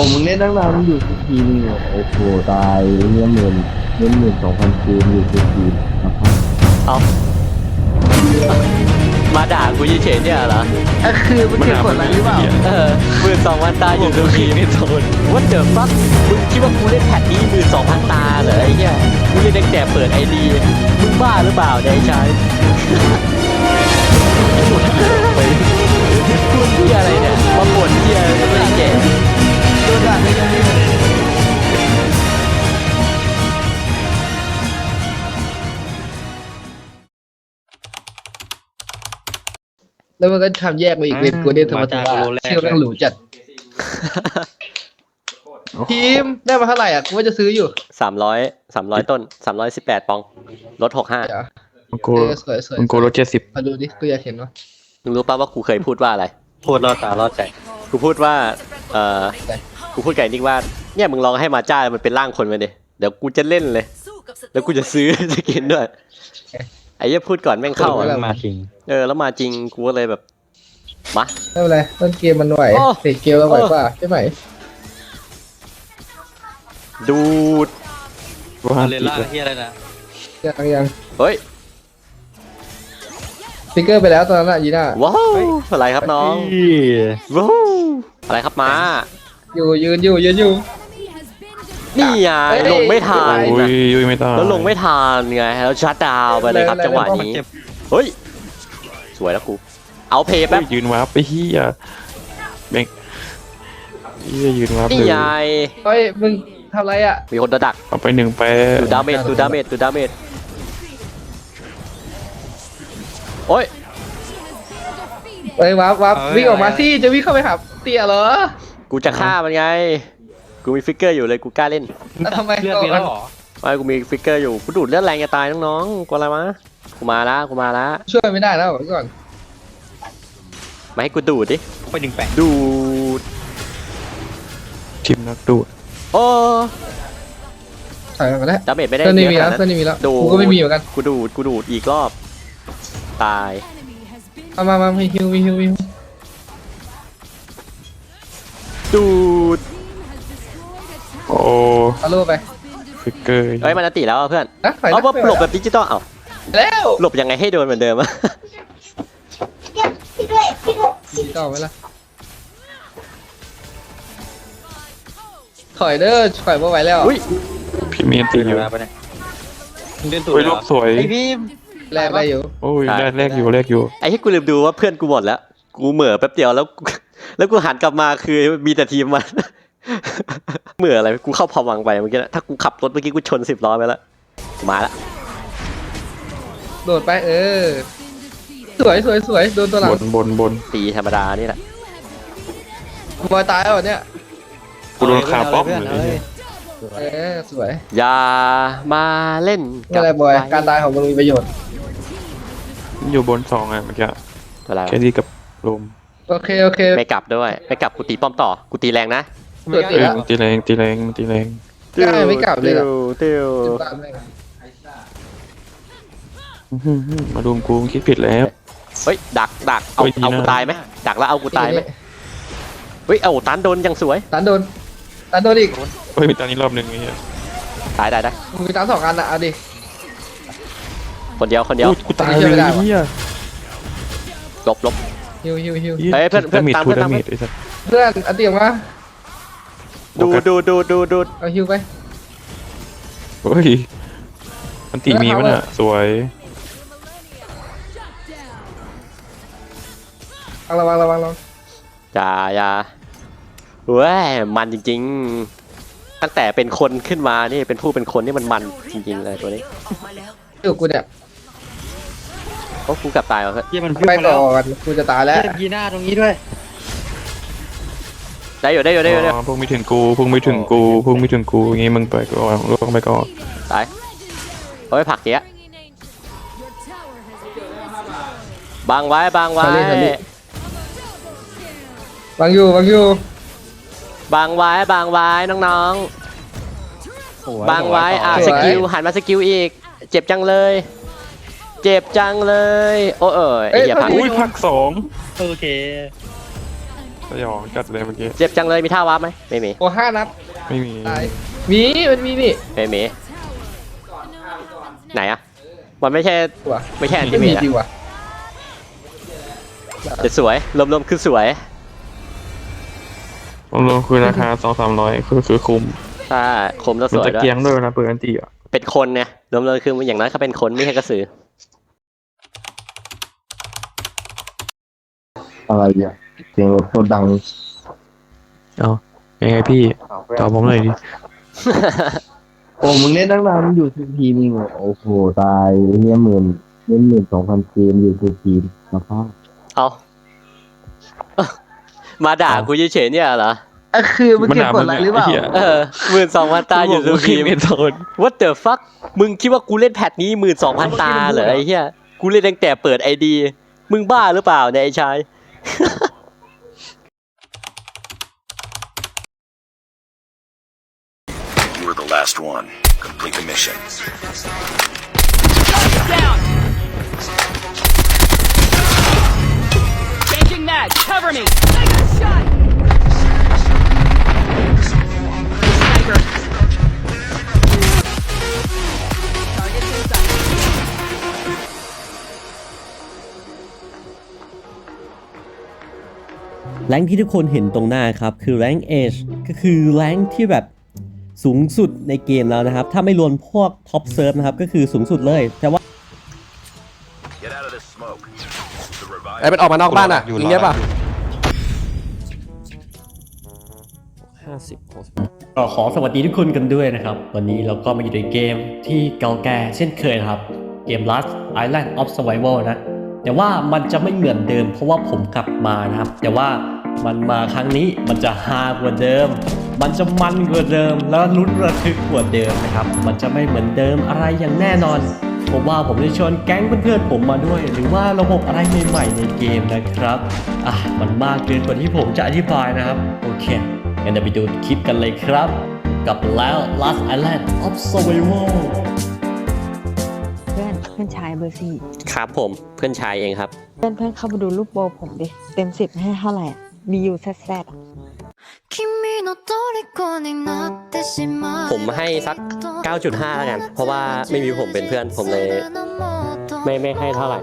ผมมึงเล่นตั้งนานมึงอยู่สักทีนึงเนี่ยโอ้โหตายเนี่ยหมื่นเล่นหมื่นสองพันเกมอยู่สักทีนะครับเอามาด่ากูเฉยๆเนี่ยเหรอก็คือมันเก็บกดอะไรหรือเปล่าเออหมื่นสองพันตาอยู่ตรงนี้ไม่โซนว่าเดอะฟักมึงคิดว่ากูเล่นแพทนี้หมื่นสองพันตาเหรอไอ้เหี้ยกูเล่นตั้งแต่เปิดไอดีมึงบ้าหรือเปล่าเนี่ยไอ้ชาย แล้วมันก็ทำแยกมาอีกเล่นกูเล่นธรรมดาเชื่อแม่งหรูจัดทีมได้มาเท่าไหร่อะกูว่าจะซื้ออยู่สามร้อยสามร้อยต้นสามร้อยสิบแปดปองลดหกห้าเดี๋ยวมังโกเออสวยสวยมังโกรถเจ็ดสิบมาดูดิกูอยากเห็นว่ามึงรู้ป่ะว่ากูเคยพูดว่าอะไร พูดล่อตาล่อใจกูพูดว่าเออกูพูดกับไอ้นิกว่า เนี่ยมึงลองให้มาจ้ามันเป็นร่างคนมาดิเดี๋ยวกูจะเล่นเลย แล้วกูจะซื้อสกินด้วย ไอ้เหี้ยพูดก่อนแม่งเข้าออะอมาคิงเออ แล้วมาจริงกูก็เลยแบบมา ไม่เป็นไรต้นเกมมันไหวโอ้เตะเกมเราไหวกว่าใช่ไหมดูด ว่าเลล่าเฮียอะไรนะยังยังเฮ้ย สติ๊กเกอร์ไปแล้วตอนนั้นอะยีน่าว้าว อะไรครับน้อง ว้าว อะไรครับมา อยู่ยืนอยู่ยืนอยู่ นี่ไงเฮ้ยลงไม่ทันโอ้ยยุยไม่ต้องแล้วลงไม่ทันไงแล้วชัดดาวน์ไปเลยครับเลยจังหวะเลยนี้เฮ้ยสวยแล้วกูเอาเพย์เฮ้แป๊ยบยืนวับไปเฮียแม่งเฮียยืนวับนี่เลยไงเฮ้ยมึงทำไรอะมีคนดักเอาไปหนึ่งแปะดูดาเมจดูดาเมจดูดาเมจโอ้ยเฮ้ยวับวับวิ่งออกมาสิจะวิ่งเข้าไปหาเตี่ยเหรอ กูจะฆ่ามันไง กูมีฟิกเกอร์อยู่เลยกูกล้าเล่นแล้วทำไมเลือดมีแล้วเหรอไม่กูมีฟิกเกอร์อยู่กูดูดเลือดแรงจะตายน้องๆกลัวอะไรวะกูมาละกูมาละช่วยไม่ได้แล้วก่อนมาให้กูดูดดิไปหนึ่งแปะดูดทีมนักดูดโอ้ถอยมาแล้วดาเมจไม่ได้เพื่อนเยนี่มีอะแล้วขนาดเพื่อนนั้น นี่มีแล้วดู กูก็ไม่มีเหมือนกันกูดูดกูดูดอีกรอบ ตายมามามามีฮิวมีฮิวมีฮิวดูด โอ้เอาโล่ไปฟิกเกอร์เอ้ยมันอันติแล้วอะเพื่อนนะถอยเอานะว่าหลบแบบดิจิตอลเอ้าแล้วหลบยังไงให้โดนเหมือนเดิมอะดีต่อไหมล่ะถอยเด้อถอยไม่ไหวแล้วอุ้ย พี่เมียนตีอยู่มาปะเนี่ยมึงเล่นตัวโอ้ยเหรรูอปสวย ไอพี่แลกได้อยู่โอ้ยแรกแรกอยู่แรกอยู่ ไอ้ที่กูลืมดูว่าเพื่อนกูหมดแล้ว กูเหม่อแป๊บเดียวแล้วกูแล้วกูหันกลับมาคือมีแต่ทีมมัน เหม่ออะไรกูเข้าพวังค์ไปเมื่อกี้นะถ้ากูขับรถเมื่อกี้กูชนสิบล้อไปแล้วมาละโดดไปเออ สวยสวยสวยโดนตัวหลับงนบนบนตีธรรมดานี่แหละบอยตายแล้วเหรอเนี่ยกูโดนขาป้อมเพื่ออนยู่เอาเลเลยยเออสวยอย่ามาเล่นนี่อะไรบอยการตายของมึงมีประโยชน์อยู่บนสองอะเมื่อกี้อะไรแคดี้กับลมโอเคโอเคไม่กลับด้วยไม่กลับกูตีป้อมต่อกูตีแรงนะ เปิดเอติดอแล้วมันตีแรงตีแรงมันตีแรงได้ไม่กลับเลยเหรอ ติวจุติดวตามแม่งอื้อหือหือมาดูกูคิดผิดแล้ว เฮ้ยดักดักเอาเฮ้ยเอาดีนะกูตายไหมดักแล้วเอากูตายไหมเฮ้ยเอาตันโดนยังสวยตันโดนตันโดนอีกเฮ้ยมีตอนนี้รอบหนึ่งไอ้เงี้ยตายได้ได้มึงมีตันสองอันนะเอาดิ คนเดียวคนเดียวอุ๊กูตายเชื่เลอยไม่ได้วะเฮียหลบหลบฮิวฮิวฮิวเฮ้ยเพื่อนเพื่อนดามิดตามทูเพื่อนดาตามมิดไอ้สัสเพื่อนอันเตียงมา ดูดูดูดูดูเอาฮิวไปเฮ้ยมันตีมีมันอะสวยระวังระวังระวังอย่าอย่าเว้ยมันจริง ๆ ตั้งแต่เป็นคนขึ้นมานี่เป็นผู้เป็นคนนี่มันมันจริงๆเลยตัวนี้อยู่กูเนี่ยโอ้กูกลับตายว่ะเพื่อนเฮียมันไปมาแล้ก่วอนกูจะตายแล้วเฮียยีหน้าตรงนี้ด้วย ได้อยู่ได้อยู่ได้อยู่ได้อยู่อ๋อพุ่งไม่ถึงกูพุ่งไม่ถึงกูพุ่งไม่ถึงกูอย่างงี้มึงไปก่อนลงไปก่อนตายเฮ้ยผลักเนี้ยบางไว้บางไว้ ทะเลทะเล วางอยู่วางอยู่บางไว้บางไว้น้องๆ บางไว้อะสกิลหันมาสกิลอีก เจ็บจังเลย เจ็บจังเลย โอ้เอ้ยไอ้เหี้ยพักอุ้ยพักสองโอเค สยองจัดเลยเมื่อกี้ เจ็บจังเลยมีท่าวาร์ปไหมไม่มีโอ้ห้านัดไม่มี ตายมีมันมีนี่ไม่มีไหนอะมันไม่ใช่ตัวไม่ใช่อันไม่ติเมมีตอะจริงว่ะแต่สวยรวมๆคือสวยรวมๆคือราคาสองสามร้อยคือคือคุ้มใช่คมแล้วสมันวยจะด้วยเกียงด้วยนะเปิดอันตีอะเป็นคนเนี่ยรวมๆคืออย่างน้อยเขาเป็นคนไม่ใช่กระสืออะไรเนี่ย เสียงรถโคตรดังเอายังไงพี่ตอบผมหน่อยดิโอ้มึงเล่นตั้งนานมึงอยู่ทุกทีมงโอ้โหตายเฮียหมื่นเล่นหมื่นสองพันเกมอยู่ทุกทีมสภาพเอามาด่ากูเฉยๆเนี่ยเหรอคือมันเก็บกดอะไรหรือเปล่าหี้ยเออหมื่นสองพันตาอยู่ทุกทีมเมนโซน What the fuck มึงคิดว่ากูเล่นแพทนี้หมื่นสองพันตาเหรอไอ้เหี้ยกูเล่นตั้งแต่เปิดไอดี มึงบ้าหรือเปล่าเนี่ยไอ้ชาย You were the last one. Complete the mission. Changing mag, cover me! Sniper. Target's in sight. แรงค์ที่ทุกคนเห็นตรงหน้าครับ คือแรงค์เอชก็คือแรงค์ที่แบบ สูงสุดในเกมแล้วนะครับ ถ้าไม่รวมพวกท็อปเซิร์ฟนะครับ ก็คือสูงสุดเลย แต่ว่า Get out of this smoke. The revive ไอ้เป็นออกมานอกบ้านอะยิงได้ป่ะก็ขอสวัสดีทุกคนกันด้วยนะครับ วันนี้เราก็มาอยู่ในเกมที่เก่าแก่เช่นเคยนะครับ เกม Last Island of Survival นะ แต่ว่ามันจะไม่เหมือนเดิมเพราะว่าผมกลับมานะครับ แต่ว่ามันมาครั้งนี้มันจะฮากว่าเดิม มันจะมันกว่าเดิม แล้วลุ้นระทึกกว่าเดิมนะครับ มันจะไม่เหมือนเดิมอะไรอย่างแน่นอน ผมว่าผมจะชวนแก๊งเพื่อนๆผมมาด้วย หรือว่าระบบอะไรใหม่ๆในเกมนะครับอะมันมากเกินกว่าที่ผมจะอธิบายนะครับ โอเคงั้นเดี๋ยวไปดูคลิปกันเลยครับ กับแล้ว Last Island of Survival เพื่อนเพื่อนชายเบอร์สี่ครับผมเพื่อนชายเองครับ เพื่อนเพื่อนเข้ามาดูรูปโบผมดิ เต็มสิบให้เท่าไหร่อะมีอยู่แซ่บๆอะ ผมให้สัก 9.5 แล้วกัน เพราะว่าไม่มีผมเป็นเพื่อนผมเลย ไม่ไม่ให้เท่าไหร่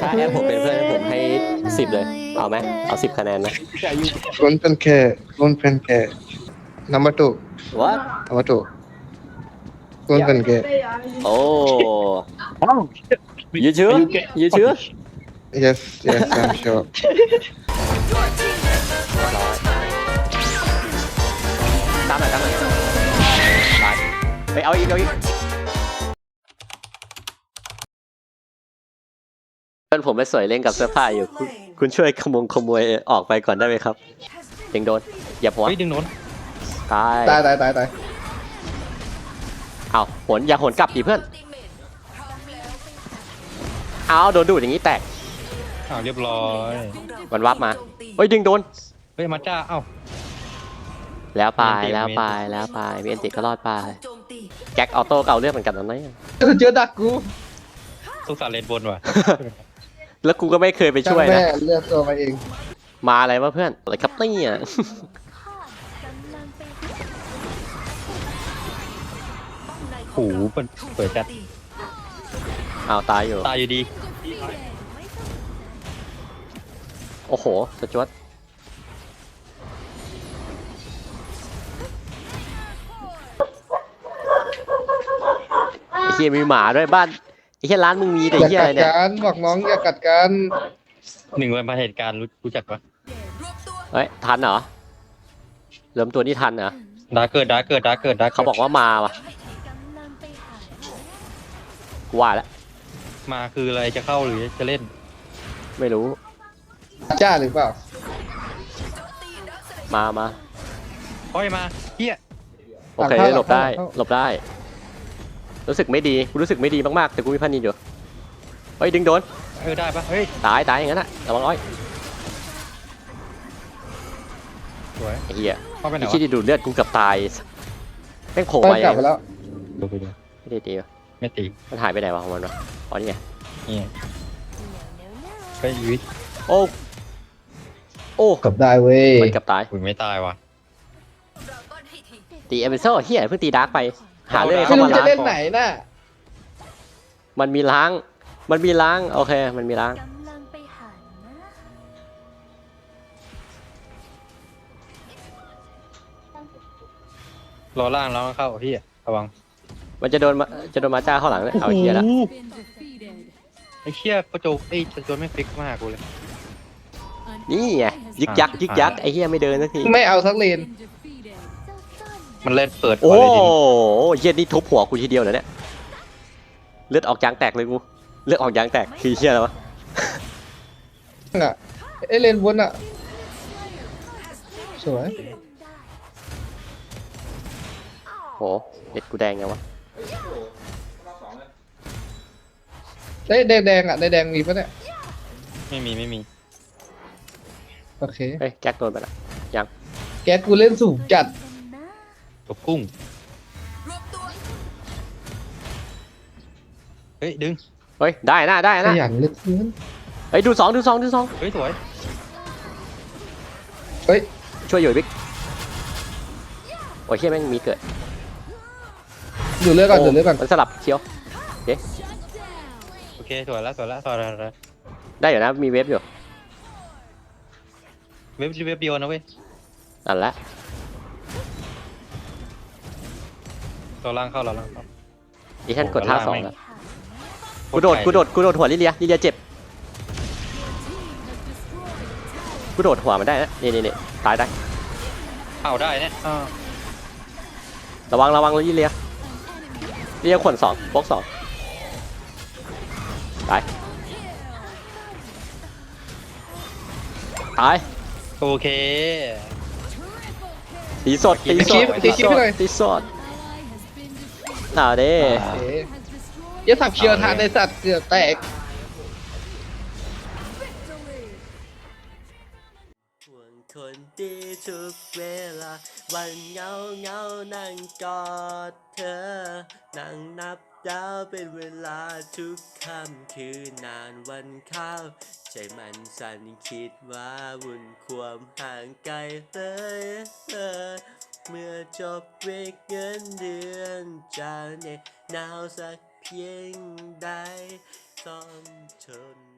ถ้าแอดผมเป็นเพื่อนผมให้ 10 เลย เอาไหมเอา 10 คะแนนไหม Don't pen care don't pen care number two What number two don't pen care โอ้ you sure you sure yes yes I'm sure ามหน่อยตามหน่อยไปไปเอาอีกเอาอีกเพื่อนผมไปสวยเล่นกับเสื้อผ้าอยู่คุณคุณช่วยขโมงขโมยออกไปก่อนได้ไหมครับยังโดนอย่าหัวเฮ้ยดึงโน้นตายตายตายตายตายเอาหนอย่าหนกลับดิเพื่อนเอาโดนดูดอย่างนี้แตกอ้าวเรียบร้อยมันวับมาเฮ้ยดึงโดนเฮ้ยมาจ้าเอ้า แล้วไปเมนติแล้วไปเมนติแล้วไปมีอันติก็รอดไปแจ็คออโต้เก่าเลือกเหมือนกันตอนนี้เจอดักกูสงสารเลนบนว่ะ แล้วกูก็ไม่เคยไปช่วยแม่นะเลือกตัวมาเอง มาอะไรวะเพื่อนอะไรครับเนี่ยโอ้โหเปิดเปิดจัดเอาตายอยู่ ตายอยู่ดี โอ้โห สจวต เฮียมีหมาด้วยบ้านไอ้เฮียร้านมึงมีแต่อย่าเฮียกัอะไรดเนี่ยกันบอกน้องอย่ากัดกันหนึ่งวันมาเหตุการณ์รู้รู้จักปะเฮ้ยทันเหรอเริ่มตัวนี้ทันเหรอดาร์เกิดดาร์เกิดดาร์เกิดดาร์เขาบอกว่ามาว่ะกูว่าแล้วมาคืออะไรจะเข้าหรือจะเล่นไม่รู้จ้าหรือเปล่ามามาค่อยมาเฮียโอเคหลังเข้าหลบได้หลังเข้าหลบได้ รู้สึกไม่ดีกูรู้สึกไม่ดีมากๆแต่กูมีพันนินอยู่เฮ้ยดึงโดนเออได้ปะเฮ้ยตายตายอย่างนั้นอะระวังร้อยสวยไอ้เหี้ยเข้าไปไหนไอ้วะ ที่ดูดเลือดกูเกับตายแม่งโผล่ต้อมางอกลัย่าบงไปนี้แล้วดูไปดูไม่ได้ดีวะไม่ตีมันหายไปไหนวะของมันวะอ๋อนี่ไงนี่ไปยุ้ยโอ้โอ้กลับได้เว้ยมันเกับตาย อุ้ยไม่ตายว่ะตีเอเวนเซอร์เฮียเพิ่งตีดาร์กไป หาเรื่องไม่เข้ารู้มาจะล้างเล่นไหนน่ะมันมีล้าง มันมีล้างโอเค มันมีล้างรอล่างแล้วก็เข้าพี่ระวังมันจะโดนมาจะโดนมาจ้าเข้าหลังเลยเอาเฮียละโอ้โหไอ้เชี่ยกระโจกไอ้กระโจกไม่ฟิกมากกูเลยนี่ไงยึกยักยึกยักไอ้เฮียไม่เดินสักที ไม่เอาสักเลนมั นเล่นเปิดโอ้ก่อนเลยดิเฮียนี่ทุบหัวกูทีเดียวเลยเนี่ยเลือดออกยางแตกเลยกูเลือดออกยางแตกคือเฮียอะไรวะอะเอยเลนบนอะ สวย โหเด็ดกูแดงไงวะได้แดงแดงๆอะได้แดงมีปะเนี่ย ไม่มีไม่มี โอเคเฮ้ยแก๊กโดนไปละยังแก๊สกูเล่นสูงจัด ตัวกุ้ง เฮ้ย ดึง เฮ้ย ได้นะได้ขนะยันเหลือเกินเฮ้ย ดูสองดูสองดูสองเฮ้ย สวย เฮ้ยช่วยอยู่บิ๊กโอ้ยเฮียแม่งมีเกิดดูเลือดก่อนดูเลือดก่อนมันสลับเชียว โอเค สวยแล้วสวยแล้วสวยแล้วสวยแล้วได้อยู่นะ มีเวฟอยู่เว็บเว็บเดียวนะเว้ย นั่นแหละ รอล่างเข้ารอล่างเข้า ดิฉันกดท่าสองโอ้โหแล้วกูโดดกูโดดกูโดดหัวลิเลียลิเลียเจ็บกูโดดหัวมันได้นะนี่นี่นี่ตายได้เข้าได้เนี่ยอ้าวระวังระวังลิเลียลิเลียขวนสองบล็อกสองตายตายโอเค ตีสดตีสดตีคลิปให้หน่อยตีสด หนาเด้โอเคอย่าสับเชียวทานในสัตว์เกือบแตกห่วงคนดีทุกเวลา วันเงาเงานั่งกอดเธอ นั่งนับดาวเป็นเวลาทุกค่ำคืนนานวันข้าวใจมันสั่นคิดว่าวุ่นความห่างไกลเลยเออ เมื่อจบเวกเงินเดือนจะเหน็ดหนาวสักเพียงใดซ้อนชน